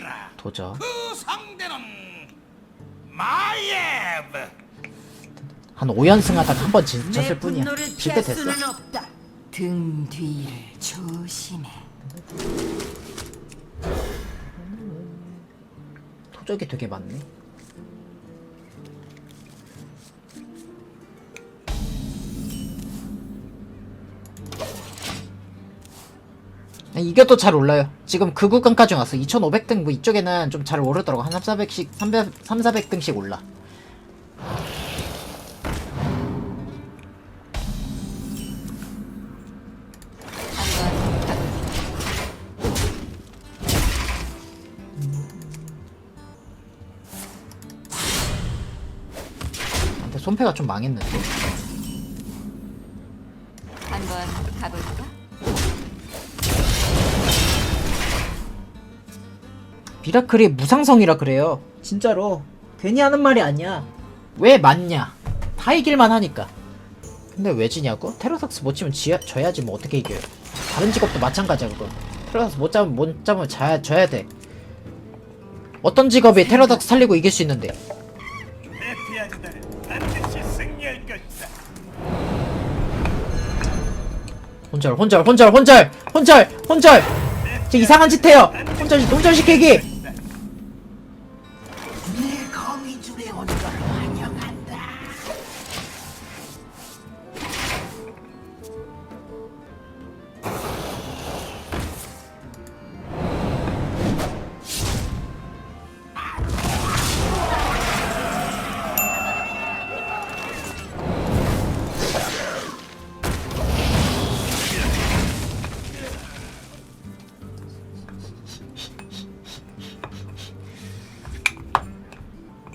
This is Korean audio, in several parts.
보이라. 도저 그 상대는 마예브. 한 5연승 하다가 한번 졌을 내 뿐이야 분노를 질 피할 때 됐어 수는 없다. 등 뒤를 조심해. 토적이 되게 많네 이게 또 잘 올라요 지금 그 구간까지 왔어 2500등 뭐 이쪽에는 좀 잘 오르더라고 한 3, 400씩 300, 3, 400등씩 올라? 근데 손패가 좀 망했는데 한번 가볼까? 미라클이 무상성이라 그래요. 진짜로. 괜히 하는 말이 아니야. 왜 맞냐? 다 이길만 하니까. 근데 왜 지냐고? 테러삭스 못 치면 지야, 져야지 뭐 어떻게 이겨요. 다른 직업도 마찬가지야 그거. 테러삭스 못 잡으면 못 잡으면 져야, 져야 돼. 어떤 직업이 테러삭스 살리고 이길 수 있는데. 혼절 혼절 혼절 혼절 혼절 혼절 저 이상한 짓 해요 혼절 혼절 시키기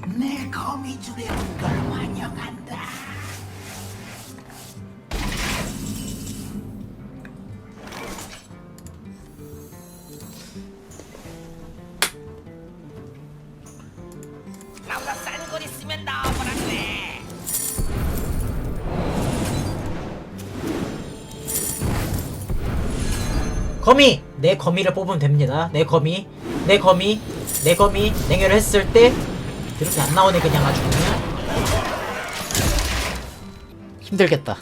내 거미줄에 온 걸 환영한다. 거미! 내 거미를 뽑으면 됩니다. 내 거미. 내 거미. 내 거미. 냉혈을 했을 때 이렇게 안 나오네 그냥 아주 그냥. 힘들겠다.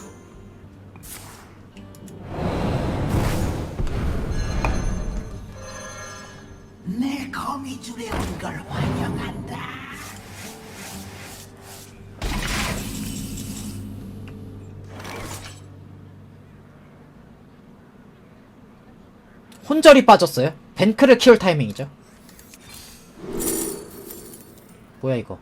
내 거미줄에 온 걸 환영한다. 혼절이 빠졌어요. 벤크를 키울 타이밍이죠 뭐야 이거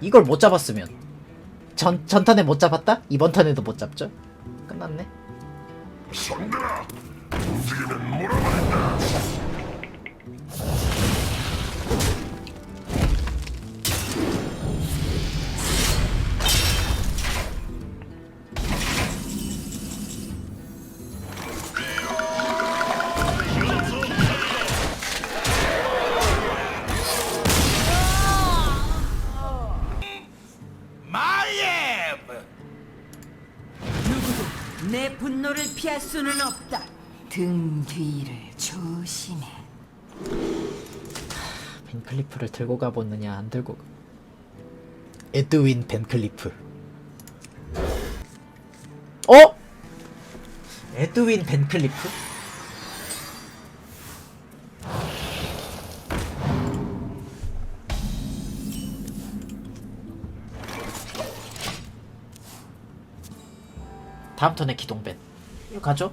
이걸 못 잡았으면 전, 전턴에 못 잡았다? 이번 턴에도 못 잡죠? 끝났네 마예브. 분노를 피할 수는 없다. 등 뒤를 조심해. 벤클리프를 들고 가보느냐 안 들고 가- 에드윈 벤클리프 어? 에드윈 벤클리프? 다음 턴에 이거 가죠?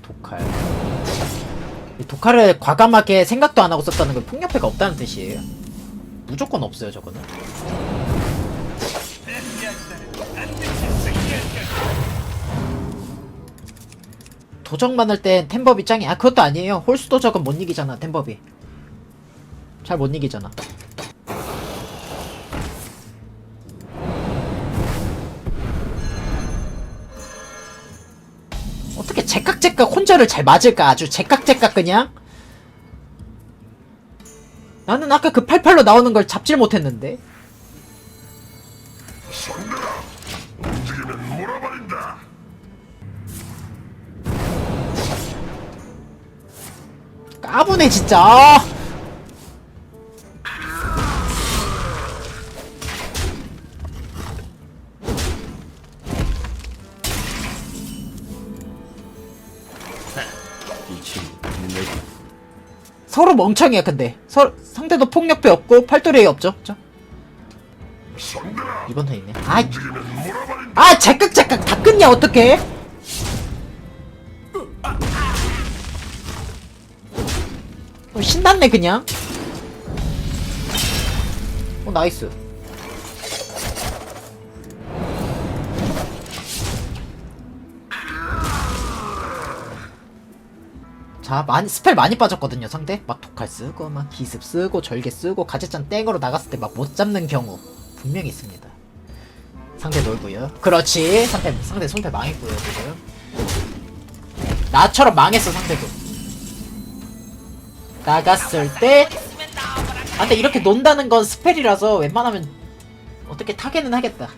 독칼 이 독칼을 과감하게 생각도 안 하고 썼다는 건 폭력패가 없다는 뜻이에요. 무조건 없어요, 저거는. 도적 많을 땐 템법이 짱이. 아, 그것도 아니에요. 홀수 도적은 못 이기잖아, 템법이. 잘 못 이기잖아. 제깍제깍 혼자를 잘 맞을까? 아주 제깍제깍 그냥? 나는 아까 그 팔팔로 나오는 걸 잡질 못했는데. 까부네 진짜. 서로 멍청이야 근데 서, 상대도 폭력배 없고 팔도레이 없죠 저? 손들어. 이번 턴 있네 아. 아 제깍제깍 다 끊냐 어떡해 어, 신났네 그냥 어 나이스 자 많이 스펠 많이 빠졌거든요 상대 막 독칼 쓰고 막 기습 쓰고 절개 쓰고 가제짠 땡으로 나갔을 때 막 못 잡는 경우 분명히 있습니다 상대 놀고요 그렇지 상대 상대 손패 망했고요 지금 나처럼 망했어 상대도 나갔을 때. 아, 근데 이렇게 논다는 건 스펠이라서 웬만하면 어떻게 타게는 하겠다.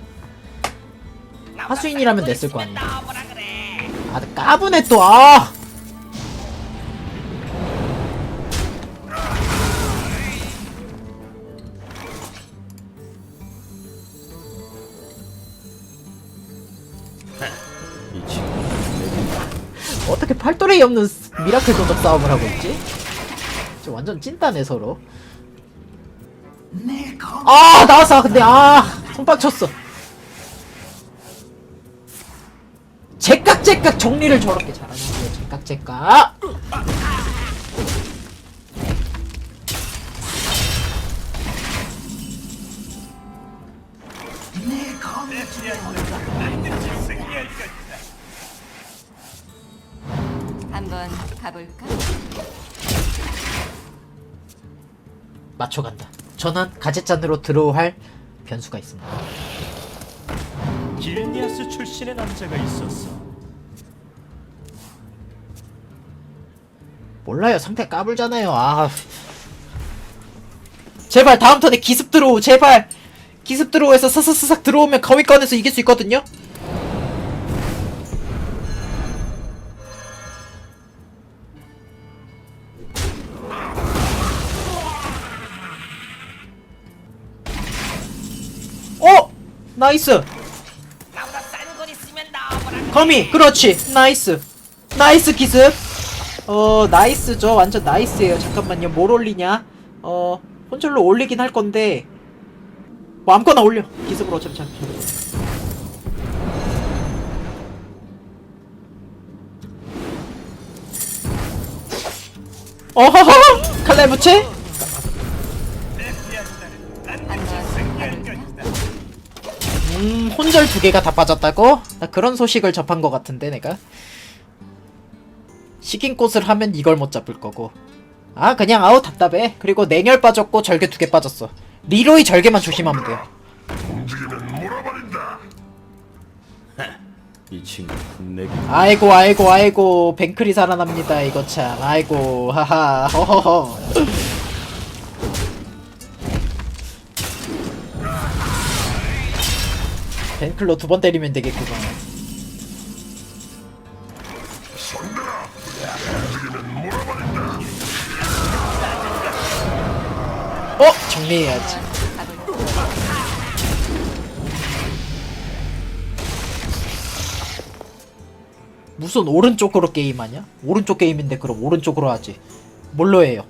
하수인이라면 냈을 거 아니야. 아, 까부네 또, 아! 팔도레이 없는 스- 미라클 도적 싸움을 하고 있지? 저 완전 찐따네, 서로. 아, 나왔어. 근데, 아, 손빡 쳤어. 제깍제깍 정리를 저렇게 잘하냐고요, 제깍제깍. 내 검이 주려 온걸 반드시 승리할 것 한번 가볼까? 맞춰간다. 전원 가제짠으로 드로우할 변수가 있습니다. 길니아스 출신의 남자가 있었어. 몰라요. 상태 까불잖아요. 아. 제발 다음 턴에 기습 들어오. 제발. 기습 들어오에서 사사사삭 들어오면 거위 꺼내서 이길 수 있거든요. 나이스. 거미 그렇지. 나이스. 나이스 기습. 어 나이스죠. 완전 나이스예요. 잠깐만요. 뭘 올리냐? 어 혼절로 올리긴 할 건데. 뭐 아무거나 올려. 기습으로 어차피 잡혀 어허허! 칼날 무채 음 혼절 두 개가 다 빠졌다고? 나 그런 소식을 접한 것 같은데 내가. 식인 꽃을 하면 이걸 못 잡을 거고. 아 그냥 아우 답답해. 그리고 냉혈 빠졌고 절개 두 개 빠졌어. 리로이 절개만 조심하면 돼요. 움직이면 몰아버린다. 이 친구 내게 아이고 아이고 아이고. 뱅클이 살아납니다 이거 참. 아이고 하하. 허허허 뱅클로 두 번 때리면 몰아버린다. 어 정리해야지? 무슨 오른쪽으로 게임하냐? 오른쪽 게임인데 그럼 오른쪽으로 하지. 뭘로 해요?